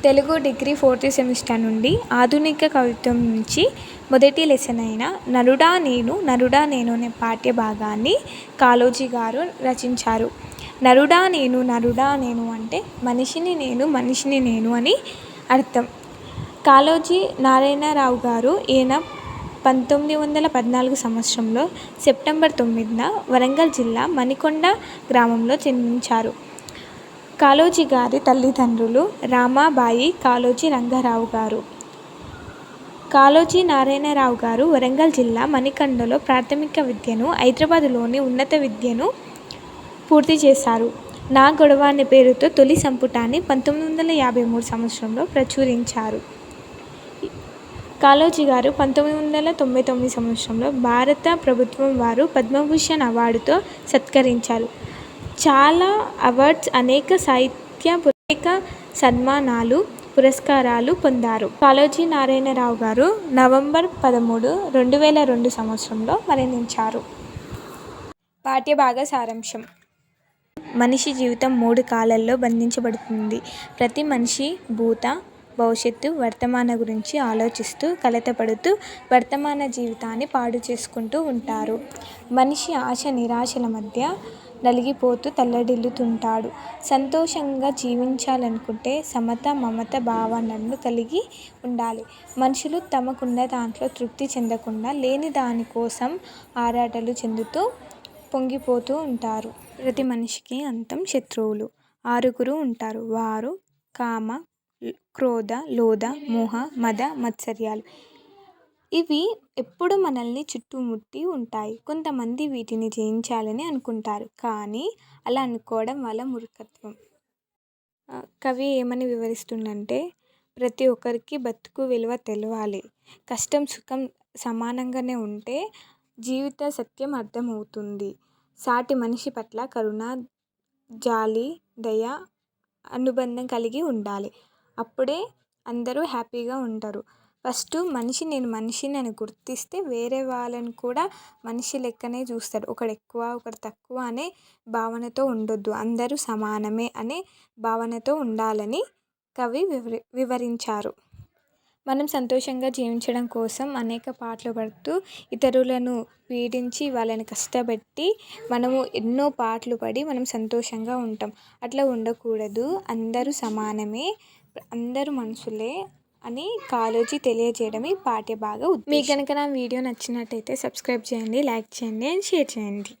Telugu degree fourth semester నుండి ఆధునిక కవిత్వం నుంచి మొదటి లెసన్ అయిన నరుడా నేను నరుడా నేను అనే పాఠ్య భాగాన్ని కాళోజీ గారు రచించారు. నరుడా నేను నరుడా నేను అంటే మనిషిని నేను మనిషిని నేను అని అర్థం. కాళోజీ నారాయణరావు గారు ఈయన పంతొమ్మిది వందల పద్నాలుగు సంవత్సరంలో సెప్టెంబర్ తొమ్మిదిన వరంగల్ జిల్లా మణికొండ గ్రామంలో జన్మించారు. కాళోజీ గారి తల్లిదండ్రులు రామాబాయి కాళోజీ రంగారావు గారు. కాళోజీ నారాయణరావు గారు వరంగల్ జిల్లా మణికండలో ప్రాథమిక విద్యను హైదరాబాదులోని ఉన్నత విద్యను పూర్తి చేశారు. నా గొడవ అనే పేరుతో తొలి సంపుటాన్ని పంతొమ్మిది వందల యాభై మూడు సంవత్సరంలో ప్రచురించారు. కాళోజీ గారు పంతొమ్మిది వందల తొంభై తొమ్మిది సంవత్సరంలో భారత ప్రభుత్వం వారు పద్మభూషణ్ అవార్డుతో సత్కరించారు. చాలా అవార్డ్స్ అనేక సాహిత్య అనేక సన్మానాలు పురస్కారాలు పొందారు. కాళోజీ నారాయణరావు గారు నవంబర్ పదమూడు రెండు వేల రెండు సంవత్సరంలో మరణించారు. పాఠ్యభాగ సారాంశం. మనిషి జీవితం మూడు కాలాల్లో బంధించబడుతుంది. ప్రతి మనిషి భూత భవిష్యత్తు వర్తమాన గురించి ఆలోచిస్తూ కలతపడుతూ వర్తమాన జీవితాన్ని పాడు చేసుకుంటూ ఉంటారు. మనిషి ఆశ నిరాశల మధ్య నలిగిపోతూ తల్లడిల్లుతుంటాడు. సంతోషంగా జీవించాలనుకుంటే సమత మమత భావనలను కలిగి ఉండాలి. మనుషులు తమకున్న దాంట్లో తృప్తి చెందకుండా లేని దాని కోసం చెందుతూ పొంగిపోతూ ఉంటారు. ప్రతి మనిషికి అంతం శత్రువులు. ఆరుగురు ఉంటారు. వారు కామ క్రోధ లోధ మోహ మద మత్సర్యాలు. ఇవి ఎప్పుడు మనల్ని చుట్టుముట్టి ఉంటాయి. కొంతమంది వీటిని జయించాలని అనుకుంటారు. కానీ అలా అనుకోవడం వల్ల మూర్ఖత్వం. కవి ఏమని వివరిస్తుండంటే ప్రతి ఒక్కరికి బతుకు విలువ తెలవాలి. కష్టం సుఖం సమానంగానే ఉంటే జీవిత సత్యం అర్థమవుతుంది. సాటి మనిషి పట్ల కరుణ జాలి దయ అనుబంధం కలిగి ఉండాలి. అప్పుడే అందరూ హ్యాపీగా ఉంటారు. ఫస్ట్ మనిషి నేను మనిషిని అని గుర్తిస్తే వేరే వాళ్ళని కూడా మనిషి లెక్కనే చూస్తారు. ఒకడు ఎక్కువ ఒకడు తక్కువ అనే భావనతో ఉండొద్దు. అందరూ సమానమే అనే భావనతో ఉండాలని కవి వివరి వివరించారు. మనం సంతోషంగా జీవించడం కోసం అనేక పాటలు పడుతూ ఇతరులను పీడించి వాళ్ళని కష్టపెట్టి మనము ఎన్నో పాటలు పడి మనం సంతోషంగా ఉంటాం. అట్లా ఉండకూడదు. అందరూ సమానమే. అందరూ మనుషులే. అని కాళోజీ తెలియజేయడమే పాఠ్యభాగ ఉద్దేశం. మీకు కనుక నా వీడియో నచ్చినట్టయితే సబ్స్క్రైబ్ చేయండి లైక్ చేయండి అండ్ షేర్ చేయండి.